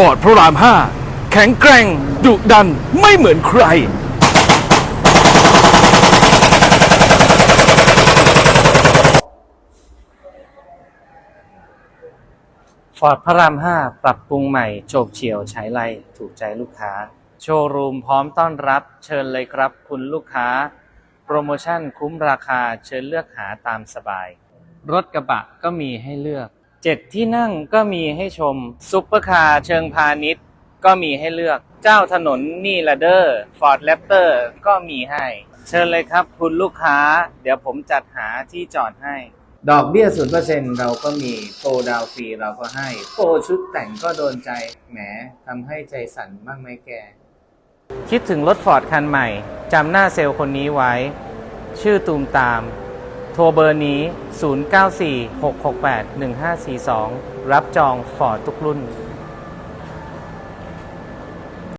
ฟอร์ดพระราม 5 แข็งแกร่ง ดุดันไม่เหมือนใคร ฟอร์ดพระราม 5 ปรับปรุงใหม่โฉบเฉี่ยวใช้ไรถูกใจลูกค้า โชว์รูมพร้อมต้อนรับ เชิญเลยครับคุณลูกค้า โปรโมชั่นคุ้มราคาเชิญเลือกหาตามสบาย รถกระบะก็มีให้เลือก เจ็ดที่นั่งก็มีให้ชม ซุปเปอร์คาร์เชิงพาณิชย์ก็มีให้เลือก เจ้าถนนนี่ละเดอร์ฟอร์ดแรปเตอร์ก็มีให้ เชิญเลยครับคุณลูกค้า เดี๋ยวผมจัดหาที่จอดให้ ดอกเบี้ยศูนเปอร์เซ็นเราก็มีโปรดาวฟรีเราก็ให้ โปรชุดแต่งก็โดนใจ แหมทำให้ใจสั่นบ้างไหมแก คิดถึงรถฟอร์ดคันใหม่จำหน้าเซลล์คนนี้ไว้ ชื่อตูมตาม โทรเบอร์นี้ 0946681542 รับจองฟอร์ดทุกรุ่น